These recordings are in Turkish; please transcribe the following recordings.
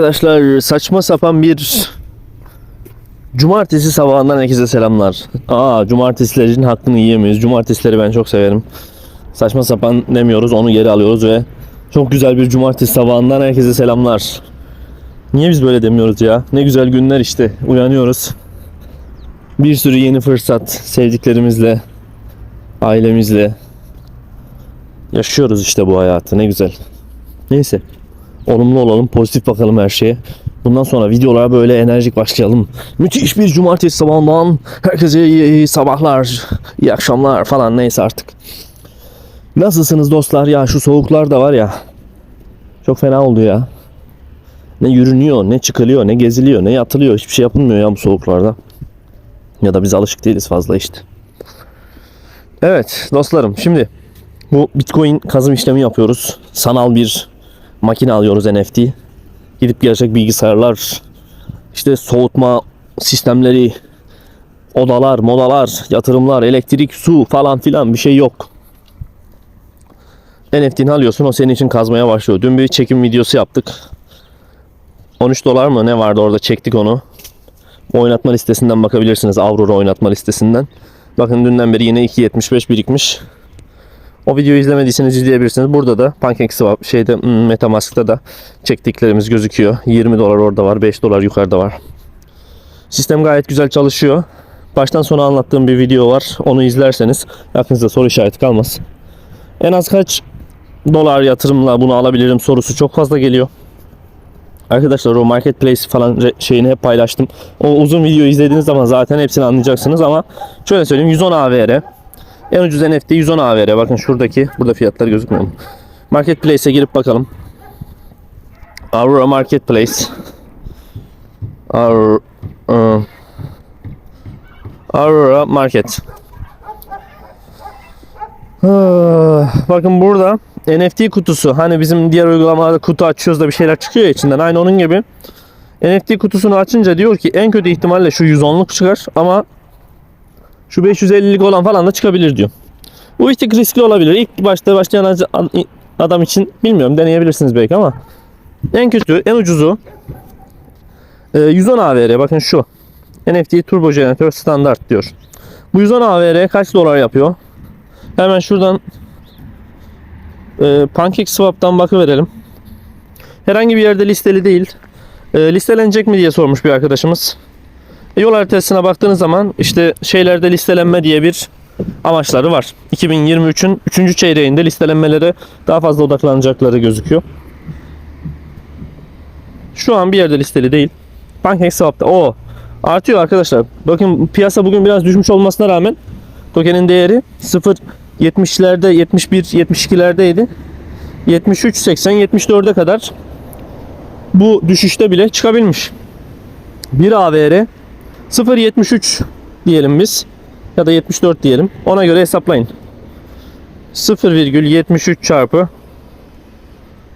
Arkadaşlar saçma sapan bir Cumartesi sabahından herkese selamlar. Aa cumartesilerin hakkını yiyemeyiz. Cumartesileri ben çok severim. Saçma sapan demiyoruz onu geri alıyoruz ve çok güzel bir cumartesi sabahından herkese selamlar. Niye biz böyle demiyoruz ya? Ne güzel günler işte. Uyanıyoruz. Bir sürü yeni fırsat sevdiklerimizle, ailemizle yaşıyoruz işte bu hayatı. Ne güzel. Neyse. Olumlu olalım, pozitif bakalım her şeye. Bundan sonra videolara böyle enerjik başlayalım. Müthiş bir cumartesi sabahından herkese iyi, iyi sabahlar, iyi akşamlar falan neyse artık. Nasılsınız dostlar ya şu soğuklar da var ya. Çok fena oldu ya. Ne yürünüyor, ne çıkılıyor, ne geziliyor, ne yatılıyor. Hiçbir şey yapılmıyor ya bu soğuklarda. Ya da biz alışık değiliz fazla işte. Evet dostlarım şimdi bu Bitcoin kazım işlemi yapıyoruz. Sanal bir makine alıyoruz NFT. Gidip gerçek bilgisayarlar, işte soğutma sistemleri, odalar, modalar, yatırımlar, elektrik, su falan filan bir şey yok. NFT'ni alıyorsun o senin için kazmaya başlıyor. Dün bir çekim videosu yaptık. 13 dolar mı ne vardı orada çektik onu. Oynatma listesinden bakabilirsiniz. Aurora oynatma listesinden. Bakın dünden beri yine 2.75 birikmiş. O videoyu izlemediyseniz izleyebilirsiniz. Burada da PancakeSwap şeyde hmm, MetaMask'ta da çektiklerimiz gözüküyor. 20 dolar orada var, 5 dolar yukarıda var. Sistem gayet güzel çalışıyor. Baştan sona anlattığım bir video var. Onu izlerseniz aklınızda soru işareti kalmaz. En az kaç dolar yatırımla bunu alabilirim sorusu çok fazla geliyor. Arkadaşlar o marketplace falan şeyini hep paylaştım. O uzun video izlediğiniz zaman zaten hepsini anlayacaksınız ama şöyle söyleyeyim 110 AVR. En ucuz NFT 110 AVR. Bakın şuradaki burada fiyatlar gözükmüyor? Marketplace'e girip bakalım. Aurora Marketplace. Aurora, ıı, Aurora Market. Bakın burada NFT kutusu. Hani bizim diğer uygulamalarda kutu açıyoruz da bir şeyler çıkıyor ya içinden. Aynı onun gibi. NFT kutusunu açınca diyor ki en kötü ihtimalle şu 110'luk çıkar ama şu 550'lik olan falan da çıkabilir diyor. Bu tık riskli olabilir. İlk başta başlayan adam için bilmiyorum deneyebilirsiniz belki ama en kötü, en ucuzu e, 110 AVR. Bakın şu. NFT Turbo Generator Standart diyor. Bu 110 AVR kaç dolar yapıyor? Hemen şuradan e, PancakeSwap'tan bakıverelim. Herhangi bir yerde listeli değil. E, listelenecek mi diye sormuş bir arkadaşımız. Yol haritasına baktığınız zaman işte şeylerde listelenme diye bir amaçları var. 2023'ün 3. çeyreğinde listelenmelere daha fazla odaklanacakları gözüküyor. Şu an bir yerde listeli değil. PancakeSwap'ta o artıyor arkadaşlar. Bakın piyasa bugün biraz düşmüş olmasına rağmen tokenin değeri 0 70'lerde 71 72'lerdeydi. 73 80 74'e kadar bu düşüşte bile çıkabilmiş. 1 AVR 0.73 diyelim biz ya da 74 diyelim. Ona göre hesaplayın. 0,73 çarpı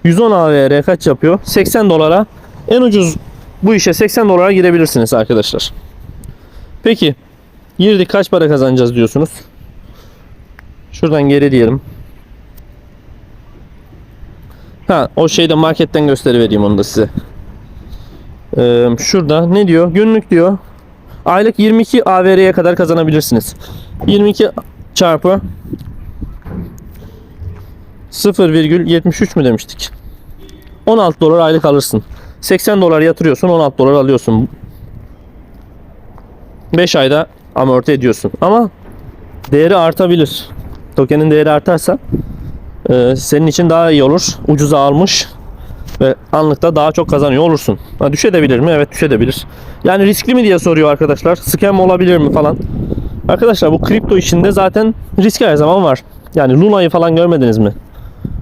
110 AVR kaç yapıyor? 80 dolara en ucuz bu işe 80 dolara girebilirsiniz arkadaşlar. Peki girdik kaç para kazanacağız diyorsunuz? Şuradan geri diyelim. Ha o şeyde marketten gösterivereyim onu da size. Ee, şurada ne diyor? Günlük diyor. Aylık 22 AVR'ye kadar kazanabilirsiniz. 22 çarpı 0,73 mü demiştik? 16 dolar aylık alırsın. 80 dolar yatırıyorsun 16 dolar alıyorsun. 5 ayda amorti ediyorsun. Ama değeri artabilir. Tokenin değeri artarsa e, senin için daha iyi olur. Ucuza almış ve anlıkta daha çok kazanıyor olursun. Ha, düşebilir mi? Evet düşebilir. Yani riskli mi diye soruyor arkadaşlar. Scam olabilir mi falan. Arkadaşlar bu kripto işinde zaten risk her zaman var. Yani Luna'yı falan görmediniz mi?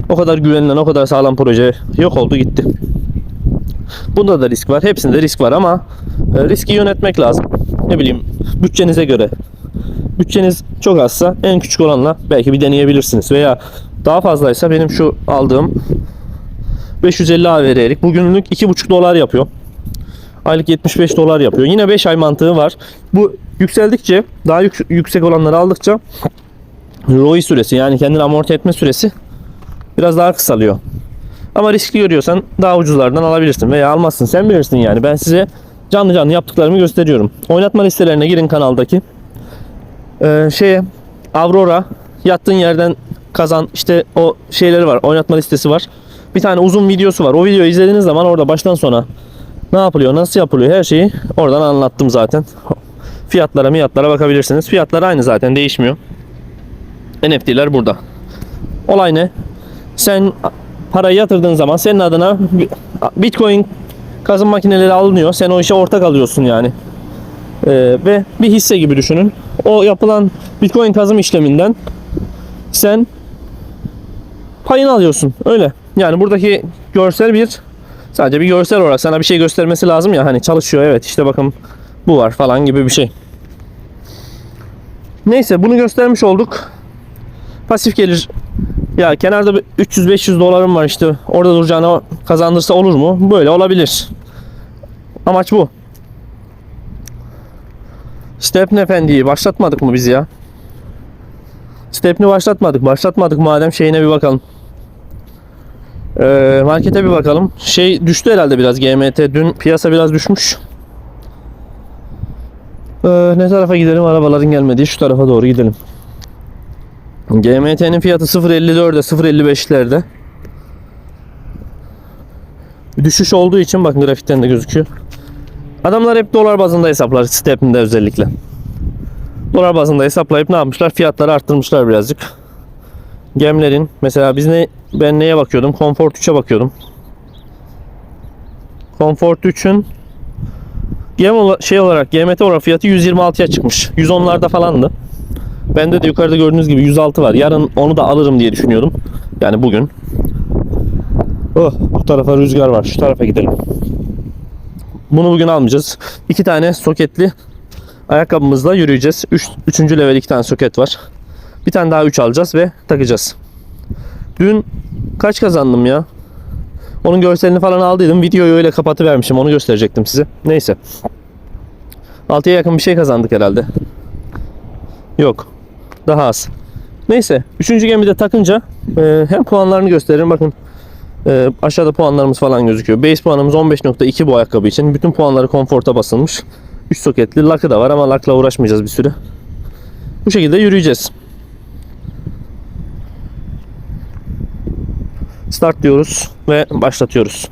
O kadar güvenilen, o kadar sağlam proje yok oldu gitti. Bunda da risk var. Hepsinde risk var ama e, riski yönetmek lazım. Ne bileyim bütçenize göre. Bütçeniz çok azsa en küçük olanla belki bir deneyebilirsiniz. Veya daha fazlaysa benim şu aldığım 550 AVR'lik bugünlük 2,5 dolar yapıyor. Aylık 75 dolar yapıyor. Yine 5 ay mantığı var. Bu yükseldikçe daha yük- yüksek olanları aldıkça ROI süresi yani kendini amorti etme süresi biraz daha kısalıyor. Ama riskli görüyorsan daha ucuzlardan alabilirsin veya almazsın. Sen bilirsin yani. Ben size canlı canlı yaptıklarımı gösteriyorum. Oynatma listelerine girin kanaldaki. Ee, şeye Aurora yattığın yerden kazan işte o şeyleri var. Oynatma listesi var. Bir tane uzun videosu var. O videoyu izlediğiniz zaman orada baştan sona ne yapılıyor, nasıl yapılıyor her şeyi oradan anlattım zaten. Fiyatlara, miyatlara bakabilirsiniz. Fiyatlar aynı zaten değişmiyor. NFT'ler burada. Olay ne? Sen parayı yatırdığın zaman senin adına Bitcoin kazım makineleri alınıyor. Sen o işe ortak alıyorsun yani. Ee, ve bir hisse gibi düşünün. O yapılan Bitcoin kazım işleminden sen payını alıyorsun. Öyle. Yani buradaki görsel bir sadece bir görsel olarak sana bir şey göstermesi lazım ya hani çalışıyor evet işte bakın bu var falan gibi bir şey. Neyse bunu göstermiş olduk. Pasif gelir ya kenarda bir 300-500 dolarım var işte orada duracağına kazandırsa olur mu? Böyle olabilir. Amaç bu. Stepne Efendi'yi başlatmadık mı biz ya? Stepni başlatmadık. Başlatmadık madem şeyine bir bakalım. Ee, markete bir bakalım. Şey düştü herhalde biraz GMT. Dün piyasa biraz düşmüş. Ee, ne tarafa gidelim? Arabaların gelmediği şu tarafa doğru gidelim. GMT'nin fiyatı 0.54'de 0.55'lerde. Bir düşüş olduğu için bakın grafikten de gözüküyor. Adamlar hep dolar bazında hesaplar Step'inde özellikle. Dolar bazında hesaplayıp ne yapmışlar? Fiyatları arttırmışlar birazcık. Gemlerin mesela biz ne ben neye bakıyordum? Comfort 3'e bakıyordum. Comfort 3'ün gem şey olarak GMT olarak fiyatı 126'ya çıkmış. 110'larda falandı. Bende de yukarıda gördüğünüz gibi 106 var. Yarın onu da alırım diye düşünüyordum. Yani bugün. Oh, bu tarafa rüzgar var. Şu tarafa gidelim. Bunu bugün almayacağız. İki tane soketli ayakkabımızla yürüyeceğiz. Üç, üçüncü level iki tane soket var. Bir tane daha 3 alacağız ve takacağız. Dün kaç kazandım ya? Onun görselini falan aldıydım. Videoyu öyle kapatıvermişim. Onu gösterecektim size. Neyse. 6'ya yakın bir şey kazandık herhalde. Yok. Daha az. Neyse. Üçüncü gemide takınca e, hem puanlarını gösteririm. Bakın e, aşağıda puanlarımız falan gözüküyor. Base puanımız 15.2 bu ayakkabı için. Bütün puanları konforta basılmış. 3 soketli. Lakı da var ama lakla uğraşmayacağız bir süre. Bu şekilde yürüyeceğiz. Start diyoruz ve başlatıyoruz.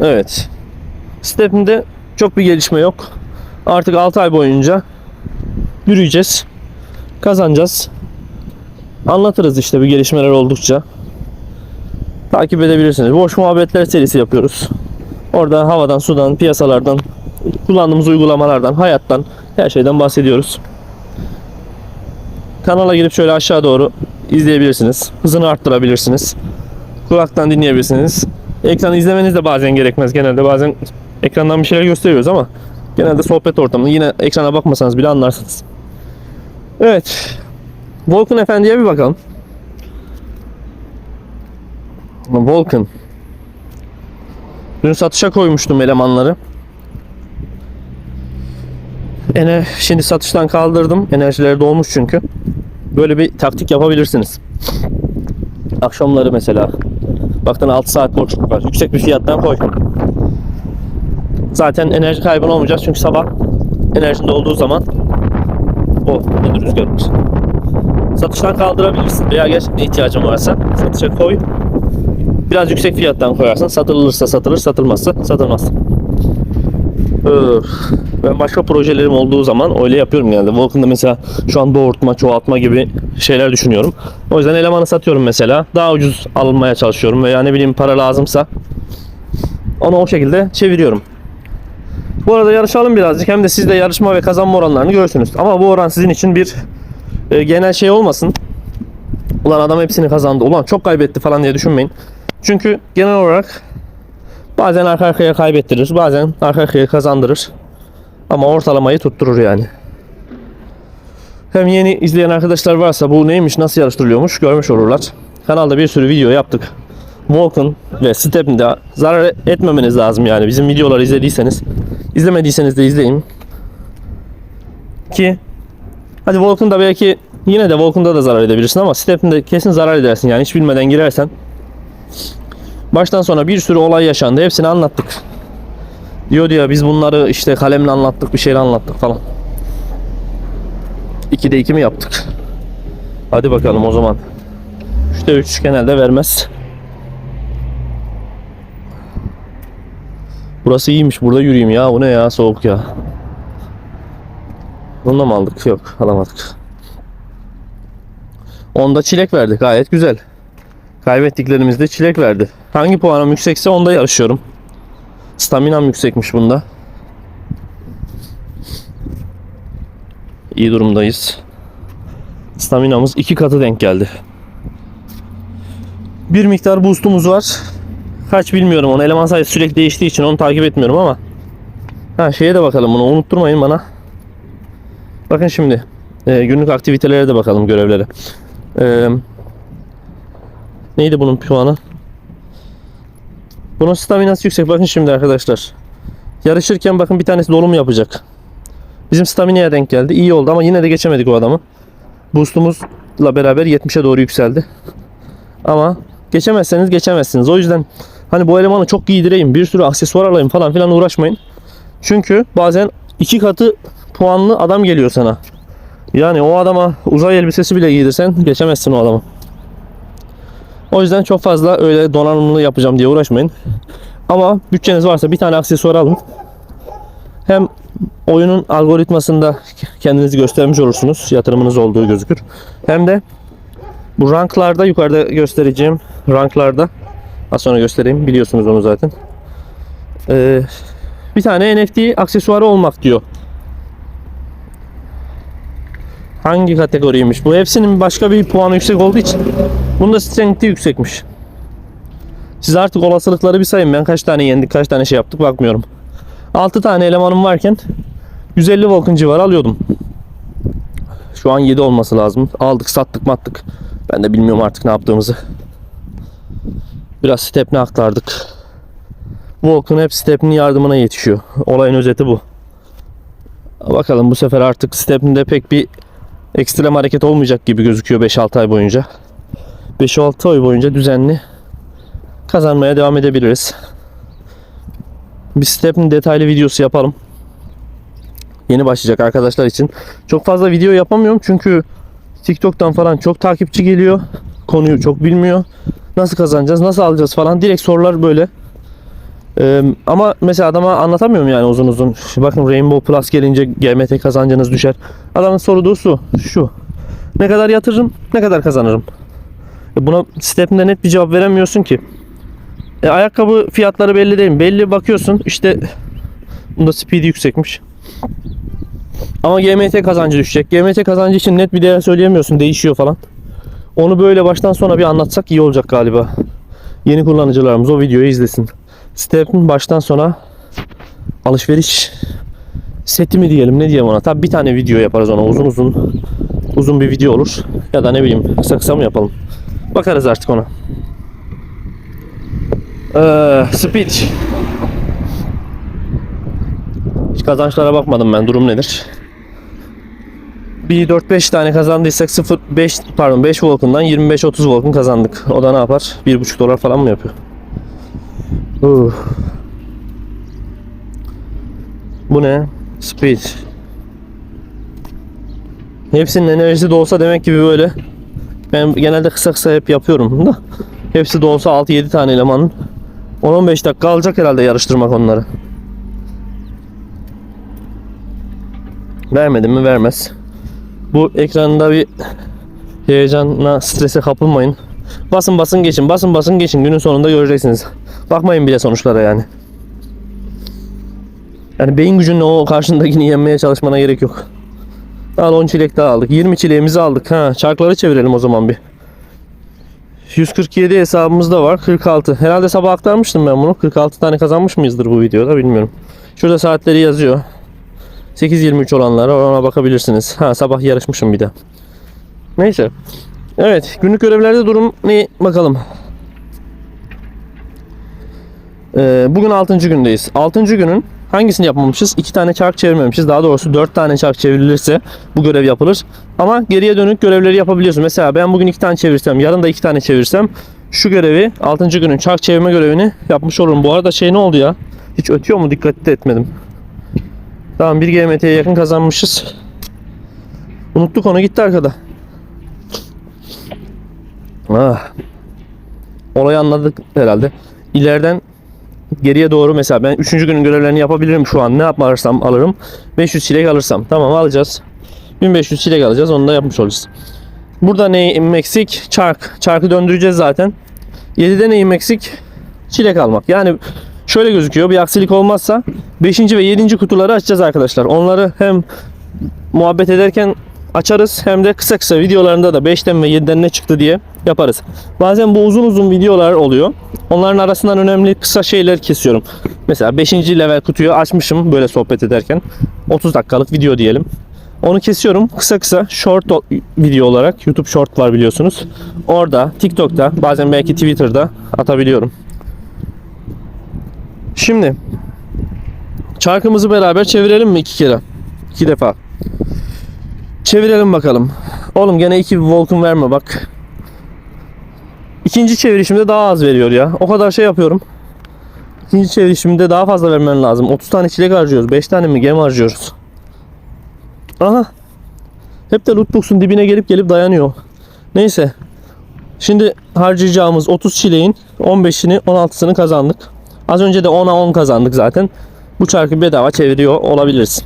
Evet. Step'inde çok bir gelişme yok. Artık 6 ay boyunca yürüyeceğiz. Kazanacağız. Anlatırız işte bir gelişmeler oldukça. Takip edebilirsiniz. Boş muhabbetler serisi yapıyoruz. Orada havadan, sudan, piyasalardan, kullandığımız uygulamalardan, hayattan, her şeyden bahsediyoruz. Kanala girip şöyle aşağı doğru izleyebilirsiniz. Hızını arttırabilirsiniz. Kulaktan dinleyebilirsiniz. Ekranı izlemeniz de bazen gerekmez. Genelde bazen ekrandan bir şeyler gösteriyoruz ama genelde sohbet ortamında yine ekrana bakmasanız bile anlarsınız. Evet. Volkan Efendi'ye bir bakalım. Volkan. Dün satışa koymuştum elemanları. Ener şimdi satıştan kaldırdım. Enerjileri dolmuş çünkü. Böyle bir taktik yapabilirsiniz. Akşamları mesela baktın 6 saat boşluk var. Yüksek bir fiyattan koy. Zaten enerji kaybın olmayacak çünkü sabah enerjinde olduğu zaman o ne rüzgar var. Satıştan kaldırabilirsin veya gerçekten ihtiyacın varsa satışa koy. Biraz yüksek fiyattan koyarsın. Satılırsa satılır, satılmazsa satılmaz. Ben başka projelerim olduğu zaman öyle yapıyorum genelde. Vulcan'da mesela şu an doğurtma, çoğaltma gibi şeyler düşünüyorum. O yüzden elemanı satıyorum mesela. Daha ucuz alınmaya çalışıyorum veya ne bileyim para lazımsa onu o şekilde çeviriyorum. Bu arada yarışalım birazcık. Hem de siz de yarışma ve kazanma oranlarını görürsünüz. Ama bu oran sizin için bir e, genel şey olmasın. Ulan adam hepsini kazandı. Ulan çok kaybetti falan diye düşünmeyin. Çünkü genel olarak bazen arka arkaya kaybettirir. Bazen arka arkaya kazandırır. Ama ortalamayı tutturur yani. Hem yeni izleyen arkadaşlar varsa bu neymiş nasıl yarıştırılıyormuş görmüş olurlar. Kanalda bir sürü video yaptık. Vulcan ve Step'inde zarar etmemeniz lazım yani. Bizim videoları izlediyseniz. izlemediyseniz de izleyin. Ki Hadi Vulcan'da belki yine de Vulcan'da da zarar edebilirsin ama Step'inde kesin zarar edersin yani hiç bilmeden girersen. Baştan sona bir sürü olay yaşandı. Hepsini anlattık. Diyor ya biz bunları işte kalemle anlattık bir şeyle anlattık falan. 2'de 2 mi yaptık? Hadi bakalım o zaman. 3'te 3 genelde vermez. Burası iyiymiş. Burada yürüyeyim ya. Bu ne ya? Soğuk ya. Bunu da mı aldık? Yok alamadık. Onda çilek verdi. Gayet güzel. Kaybettiklerimizde çilek verdi. Hangi puanım yüksekse onda yarışıyorum. Staminam yüksekmiş bunda. İyi durumdayız. Staminamız iki katı denk geldi. Bir miktar boostumuz var. Kaç bilmiyorum onu. Eleman sayısı sürekli değiştiği için onu takip etmiyorum ama. Ha şeye de bakalım bunu unutturmayın bana. Bakın şimdi. e, günlük aktivitelere de bakalım görevlere. E, neydi bunun puanı? Bunun staminası yüksek. Bakın şimdi arkadaşlar. Yarışırken bakın bir tanesi dolum yapacak. Bizim staminaya denk geldi. İyi oldu ama yine de geçemedik o adamı. Boostumuzla beraber 70'e doğru yükseldi. Ama geçemezseniz geçemezsiniz. O yüzden hani bu elemanı çok giydireyim, bir sürü aksesuar alayım falan filan uğraşmayın. Çünkü bazen iki katı puanlı adam geliyor sana. Yani o adama uzay elbisesi bile giydirsen geçemezsin o adamı. O yüzden çok fazla öyle donanımlı yapacağım diye uğraşmayın. Ama bütçeniz varsa bir tane aksesuar alın. Hem oyunun algoritmasında kendinizi göstermiş olursunuz. Yatırımınız olduğu gözükür. Hem de bu ranklarda yukarıda göstereceğim ranklarda az sonra göstereyim biliyorsunuz onu zaten. Ee, bir tane NFT aksesuarı olmak diyor. Hangi kategoriymiş bu? Hepsinin başka bir puanı yüksek olduğu için bunda strength'i yüksekmiş. Siz artık olasılıkları bir sayın. Ben kaç tane yendik, kaç tane şey yaptık bakmıyorum. 6 tane elemanım varken 150 Vulcan civarı alıyordum. Şu an 7 olması lazım. Aldık, sattık, mattık. Ben de bilmiyorum artık ne yaptığımızı. Biraz stepne aktardık. Vulcan hep stepnin yardımına yetişiyor. Olayın özeti bu. Bakalım bu sefer artık stepninde pek bir ekstrem hareket olmayacak gibi gözüküyor 5-6 ay boyunca. 5-6 ay boyunca düzenli kazanmaya devam edebiliriz. Bir step'in detaylı videosu yapalım. Yeni başlayacak arkadaşlar için. Çok fazla video yapamıyorum çünkü TikTok'tan falan çok takipçi geliyor. Konuyu çok bilmiyor. Nasıl kazanacağız, nasıl alacağız falan. Direkt sorular böyle. Ee, ama mesela adama anlatamıyorum yani uzun uzun. Bakın Rainbow Plus gelince GMT kazancınız düşer. Adamın sorduğu su, şu. Ne kadar yatırırım, ne kadar kazanırım. E buna step'inde net bir cevap veremiyorsun ki. E, ayakkabı fiyatları belli değil mi? Belli bakıyorsun işte bunda speed yüksekmiş. Ama GMT kazancı düşecek. GMT kazancı için net bir değer söyleyemiyorsun. Değişiyor falan. Onu böyle baştan sona bir anlatsak iyi olacak galiba. Yeni kullanıcılarımız o videoyu izlesin. Step'in baştan sona alışveriş seti mi diyelim ne diyelim ona. Tabi bir tane video yaparız ona uzun uzun uzun bir video olur. Ya da ne bileyim kısa kısa mı yapalım. Bakarız artık ona. Ee, speed. Hiç kazançlara bakmadım ben. Durum nedir? Bir 4-5 tane kazandıysak 0 5 pardon 5 Vulcan'dan 25-30 Vulcan kazandık. O da ne yapar? 1,5 dolar falan mı yapıyor? Uh. Bu ne? Speed. Hepsinin enerjisi de olsa demek ki böyle. Ben genelde kısa kısa hep yapıyorum da. Hepsi de olsa 6-7 tane elemanın 10-15 dakika alacak herhalde yarıştırmak onları. Vermedim mi vermez. Bu ekranda bir heyecanla strese kapılmayın. Basın basın geçin basın basın geçin günün sonunda göreceksiniz. Bakmayın bile sonuçlara yani. Yani beyin gücünle o karşındakini yenmeye çalışmana gerek yok. Al 10 çilek daha aldık. 20 çileğimizi aldık. Ha, çarkları çevirelim o zaman bir. 147 hesabımız da var. 46. Herhalde sabah aktarmıştım ben bunu. 46 tane kazanmış mıyızdır bu videoda bilmiyorum. Şurada saatleri yazıyor. 8.23 olanlara ona bakabilirsiniz. Ha sabah yarışmışım bir de. Neyse. Evet günlük görevlerde durum ne bakalım. Ee, bugün 6. gündeyiz. 6. günün Hangisini yapmamışız? İki tane çark çevirmemişiz. Daha doğrusu dört tane çark çevrilirse bu görev yapılır. Ama geriye dönük görevleri yapabiliyorsun. Mesela ben bugün iki tane çevirsem, yarın da iki tane çevirsem şu görevi 6. günün çark çevirme görevini yapmış olurum. Bu arada şey ne oldu ya? Hiç ötüyor mu? Dikkat etmedim. Tamam 1 GMT'ye yakın kazanmışız. Unuttuk onu gitti arkada. Ah. Olayı anladık herhalde. İleriden geriye doğru mesela ben 3. günün görevlerini yapabilirim şu an. Ne yaparsam alırım. 500 çilek alırsam. Tamam alacağız. 1500 çilek alacağız. Onu da yapmış olacağız. Burada neyim eksik? Çark. Çarkı döndüreceğiz zaten. 7'de neyim eksik? Çilek almak. Yani şöyle gözüküyor. Bir aksilik olmazsa 5. ve 7. kutuları açacağız arkadaşlar. Onları hem muhabbet ederken açarız hem de kısa kısa videolarında da 5'ten ve 7'den ne çıktı diye yaparız. Bazen bu uzun uzun videolar oluyor. Onların arasından önemli kısa şeyler kesiyorum. Mesela 5. level kutuyu açmışım böyle sohbet ederken. 30 dakikalık video diyelim. Onu kesiyorum kısa kısa short video olarak. YouTube short var biliyorsunuz. Orada, TikTok'ta, bazen belki Twitter'da atabiliyorum. Şimdi çarkımızı beraber çevirelim mi iki kere? İki defa. Çevirelim bakalım. Oğlum gene iki Vulcan verme bak. İkinci çevirişimde daha az veriyor ya. O kadar şey yapıyorum. İkinci çevirişimde daha fazla vermen lazım. 30 tane çilek harcıyoruz. 5 tane mi gem harcıyoruz. Aha. Hep de lootbox'un dibine gelip gelip dayanıyor. Neyse. Şimdi harcayacağımız 30 çileğin 15'ini 16'sını kazandık. Az önce de 10'a 10 kazandık zaten. Bu çarkı bedava çeviriyor olabiliriz.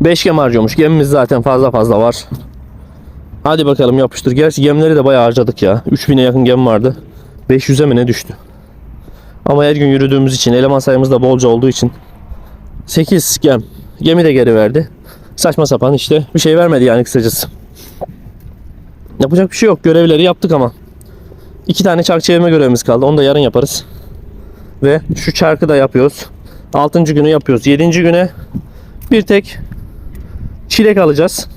5 gem harcıyormuş. Gemimiz zaten fazla fazla var. Hadi bakalım yapıştır. Gerçi gemleri de bayağı harcadık ya. 3000'e yakın gem vardı. 500'e mi ne düştü? Ama her gün yürüdüğümüz için, eleman sayımız da bolca olduğu için 8 gem. Gemi de geri verdi. Saçma sapan işte bir şey vermedi yani kısacası. Yapacak bir şey yok. Görevleri yaptık ama. İki tane çark çevirme görevimiz kaldı. Onu da yarın yaparız. Ve şu çarkı da yapıyoruz. Altıncı günü yapıyoruz. Yedinci güne bir tek çilek alacağız.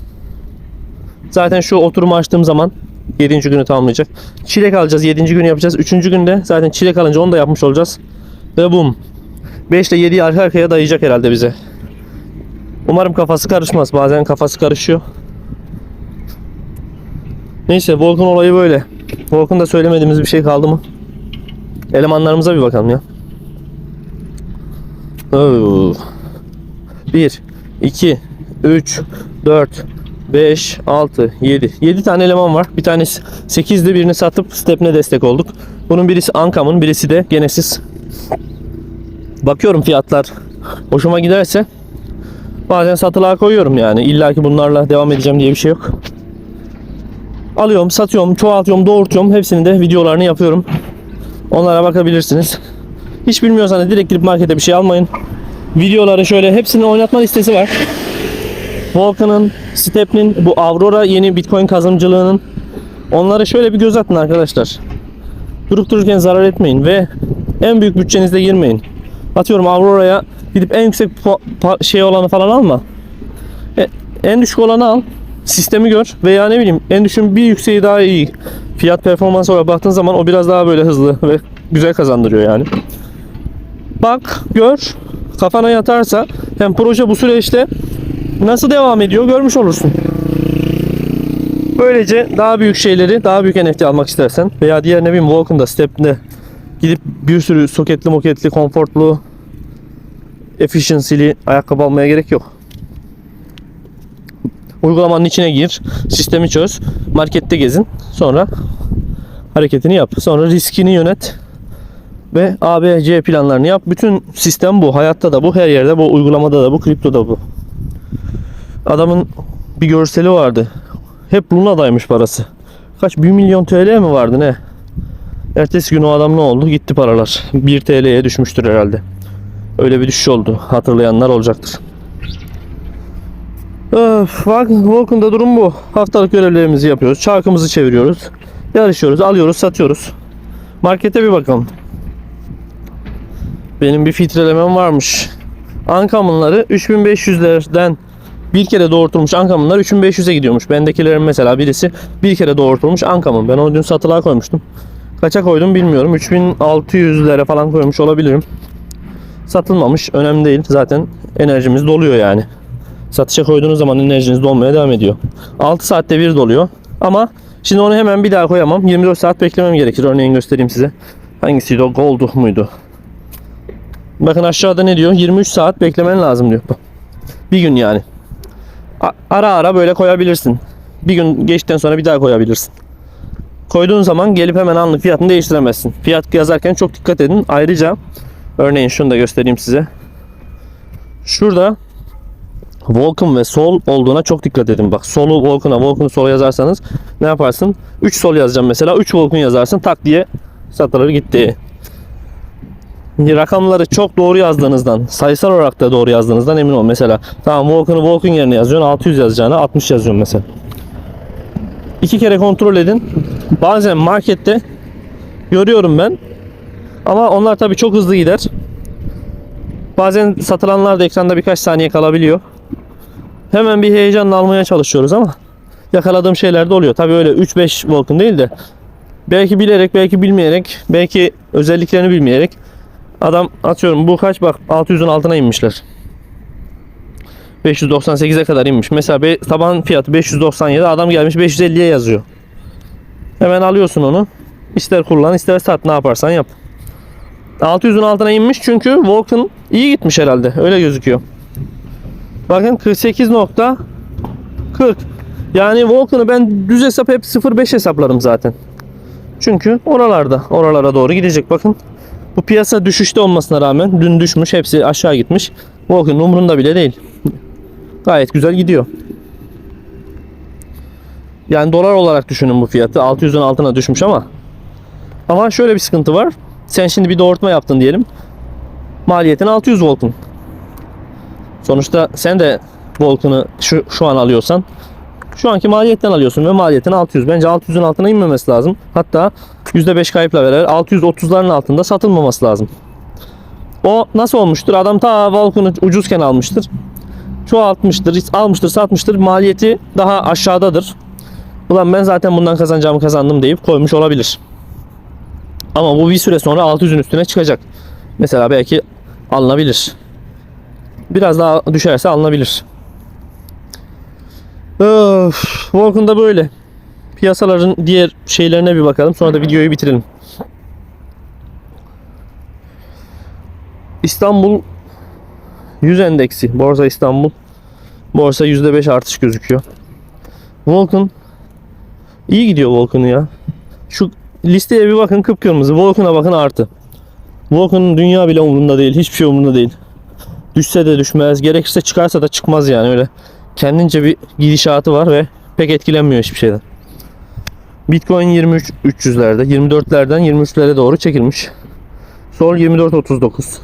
Zaten şu oturumu açtığım zaman 7. günü tamamlayacak. Çilek alacağız. 7. günü yapacağız. 3. günde zaten çilek alınca onu da yapmış olacağız. Ve bum. 5 ile 7'yi arka arkaya dayayacak herhalde bize. Umarım kafası karışmaz. Bazen kafası karışıyor. Neyse Volkan olayı böyle. Volkan'da söylemediğimiz bir şey kaldı mı? Elemanlarımıza bir bakalım ya. Oo. 1, 2, 3, 4, 5, 6, 7. 7 tane eleman var. Bir tanesi 8'de birini satıp Step'ne destek olduk. Bunun birisi Ankam'ın, birisi de Genesis. Bakıyorum fiyatlar hoşuma giderse bazen satılığa koyuyorum yani. İlla ki bunlarla devam edeceğim diye bir şey yok. Alıyorum, satıyorum, çoğaltıyorum, doğurtuyorum. Hepsini de videolarını yapıyorum. Onlara bakabilirsiniz. Hiç bilmiyorsanız direkt girip markete bir şey almayın. Videoları şöyle hepsinin oynatma listesi var. Volkan'ın, Step'nin, bu Aurora yeni Bitcoin kazanımcılığının onlara şöyle bir göz atın arkadaşlar. Durup dururken zarar etmeyin ve en büyük bütçenizde girmeyin. Atıyorum Aurora'ya gidip en yüksek şey olanı falan alma. E, en düşük olanı al. Sistemi gör veya ne bileyim en düşük bir yükseği daha iyi. Fiyat performans olarak baktığın zaman o biraz daha böyle hızlı ve güzel kazandırıyor yani. Bak, gör. Kafana yatarsa hem proje bu süreçte nasıl devam ediyor görmüş olursun. Böylece daha büyük şeyleri, daha büyük NFT almak istersen veya diğer ne bileyim Vulcan'da, Step'de gidip bir sürü soketli moketli, konfortlu, efficiency'li ayakkabı almaya gerek yok. Uygulamanın içine gir, sistemi çöz, markette gezin, sonra hareketini yap. Sonra riskini yönet ve A, B, C planlarını yap. Bütün sistem bu. Hayatta da bu, her yerde bu, uygulamada da bu, kriptoda bu. Adamın bir görseli vardı. Hep Luna'daymış parası. Kaç? 1 milyon TL mi vardı ne? Ertesi gün o adam ne oldu? Gitti paralar. 1 TL'ye düşmüştür herhalde. Öyle bir düşüş oldu. Hatırlayanlar olacaktır. Öf, Vulcan'da durum bu. Haftalık görevlerimizi yapıyoruz. Çarkımızı çeviriyoruz. Yarışıyoruz, alıyoruz, satıyoruz. Markete bir bakalım. Benim bir filtrelemem varmış. Ankamınları 3500'lerden bir kere doğurtulmuş Ankamınlar 3500'e gidiyormuş. Bendekilerin mesela birisi bir kere doğurtulmuş Ankamın. Ben onu dün satılığa koymuştum. Kaça koydum bilmiyorum. 3600'lere falan koymuş olabilirim. Satılmamış. Önemli değil. Zaten enerjimiz doluyor yani. Satışa koyduğunuz zaman enerjiniz dolmaya devam ediyor. 6 saatte bir doluyor. Ama şimdi onu hemen bir daha koyamam. 24 saat beklemem gerekir. Örneğin göstereyim size. Hangisiydi o? Gold'u muydu? Bakın aşağıda ne diyor? 23 saat beklemen lazım diyor. Bir gün yani. Ara ara böyle koyabilirsin. Bir gün geçtikten sonra bir daha koyabilirsin. Koyduğun zaman gelip hemen anlık fiyatını değiştiremezsin. Fiyat yazarken çok dikkat edin. Ayrıca örneğin şunu da göstereyim size. Şurada Vulcan ve sol olduğuna çok dikkat edin. Bak solu Vulcan'a, Vulcan'ı sola yazarsanız ne yaparsın? 3 sol yazacağım mesela. 3 Vulcan yazarsın tak diye satılır gitti. Rakamları çok doğru yazdığınızdan, sayısal olarak da doğru yazdığınızdan emin ol. Mesela tamam Vulcan'ı Vulcan yerine yazıyorsun 600 yazacağına 60 yazıyorsun mesela. İki kere kontrol edin. Bazen markette görüyorum ben. Ama onlar tabii çok hızlı gider. Bazen satılanlar da ekranda birkaç saniye kalabiliyor. Hemen bir heyecanla almaya çalışıyoruz ama yakaladığım şeyler de oluyor. Tabii öyle 3-5 Vulcan değil de belki bilerek, belki bilmeyerek, belki özelliklerini bilmeyerek adam atıyorum bu kaç bak 600'ün altına inmişler. 598'e kadar inmiş. Mesela be, taban fiyatı 597 adam gelmiş 550'ye yazıyor. Hemen alıyorsun onu. İster kullan ister sat ne yaparsan yap. 600'ün altına inmiş çünkü Vulcan iyi gitmiş herhalde. Öyle gözüküyor. Bakın 48.40 Yani Vulcan'ı ben düz hesap hep 0.5 hesaplarım zaten. Çünkü oralarda, oralara doğru gidecek. Bakın bu piyasa düşüşte olmasına rağmen dün düşmüş, hepsi aşağı gitmiş. Vulcan'ın umurunda bile değil. Gayet güzel gidiyor. Yani dolar olarak düşünün bu fiyatı. 600'ün altına düşmüş ama ama şöyle bir sıkıntı var. Sen şimdi bir doğurtma yaptın diyelim. Maliyetin 600 voltun. Sonuçta sen de voltunu şu, şu an alıyorsan şu anki maliyetten alıyorsun ve maliyetin 600. Bence 600'ün altına inmemesi lazım. Hatta %5 kayıpla beraber 630'ların altında satılmaması lazım. O nasıl olmuştur? Adam ta Volkan'ı ucuzken almıştır. Çoğaltmıştır, almıştır, satmıştır. Maliyeti daha aşağıdadır. Ulan ben zaten bundan kazanacağımı kazandım deyip koymuş olabilir. Ama bu bir süre sonra 600'ün üstüne çıkacak. Mesela belki alınabilir. Biraz daha düşerse alınabilir. Öf, Volkan'da böyle. Piyasaların diğer şeylerine bir bakalım. Sonra da videoyu bitirelim. İstanbul 100 endeksi. Borsa İstanbul. Borsa %5 artış gözüküyor. Volkan iyi gidiyor Volkan'ı ya. Şu listeye bir bakın kıpkırmızı. Volkan'a bakın artı. Volkan'ın dünya bile umurunda değil. Hiçbir şey umurunda değil. Düşse de düşmez. Gerekirse çıkarsa da çıkmaz yani öyle. Kendince bir gidişatı var ve pek etkilenmiyor hiçbir şeyden. Bitcoin 23 300'lerde, 24'lerden 23'lere doğru çekilmiş. Sol 24.39.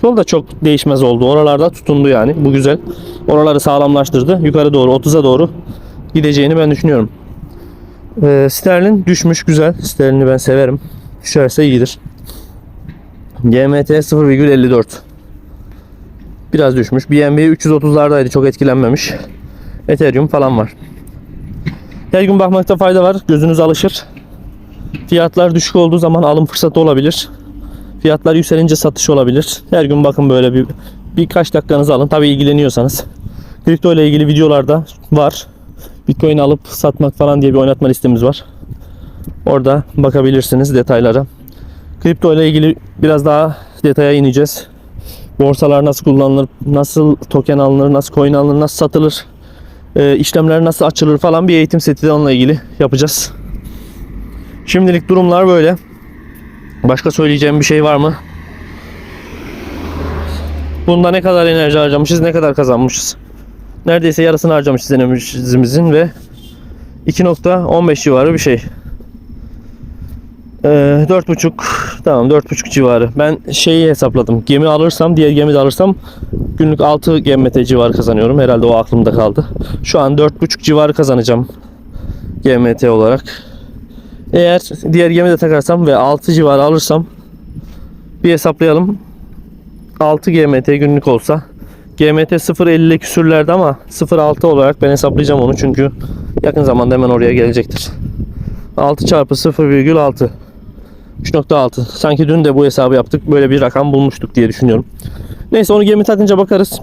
Sol da çok değişmez oldu. Oralarda tutundu yani. Bu güzel. Oraları sağlamlaştırdı. Yukarı doğru 30'a doğru gideceğini ben düşünüyorum. Ee, sterlin düşmüş güzel. Sterlini ben severim. Düşerse iyidir. GMT 0,54. Biraz düşmüş. BNB 330'lardaydı. Çok etkilenmemiş. Ethereum falan var. Her gün bakmakta fayda var. Gözünüz alışır. Fiyatlar düşük olduğu zaman alım fırsatı olabilir. Fiyatlar yükselince satış olabilir. Her gün bakın böyle bir birkaç dakikanızı alın. Tabii ilgileniyorsanız. Kripto ile ilgili videolarda var. Bitcoin alıp satmak falan diye bir oynatma listemiz var. Orada bakabilirsiniz detaylara. Kripto ile ilgili biraz daha detaya ineceğiz. Borsalar nasıl kullanılır, nasıl token alınır, nasıl coin alınır, nasıl satılır, e, işlemler nasıl açılır falan bir eğitim seti de onunla ilgili yapacağız. Şimdilik durumlar böyle. Başka söyleyeceğim bir şey var mı? Bunda ne kadar enerji harcamışız, ne kadar kazanmışız? Neredeyse yarısını harcamışız enerjimizin ve 2.15 civarı bir şey. Ee, 4.5 tamam 4.5 civarı. Ben şeyi hesapladım. Gemi alırsam, diğer gemi de alırsam günlük 6 GMT civarı kazanıyorum. Herhalde o aklımda kaldı. Şu an 4.5 civarı kazanacağım GMT olarak. Eğer diğer gemi de takarsam ve 6 civarı alırsam bir hesaplayalım. 6 GMT günlük olsa GMT 0.50 küsürlerde ama 0.6 olarak ben hesaplayacağım onu çünkü yakın zamanda hemen oraya gelecektir. 6 çarpı 0,6 3.6. Sanki dün de bu hesabı yaptık. Böyle bir rakam bulmuştuk diye düşünüyorum. Neyse onu gemi takınca bakarız.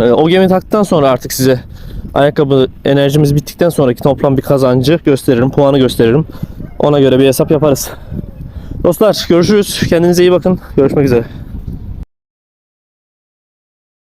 Ee, o gemi taktıktan sonra artık size ayakkabı enerjimiz bittikten sonraki toplam bir kazancı gösteririm. Puanı gösteririm. Ona göre bir hesap yaparız. Dostlar görüşürüz. Kendinize iyi bakın. Görüşmek üzere.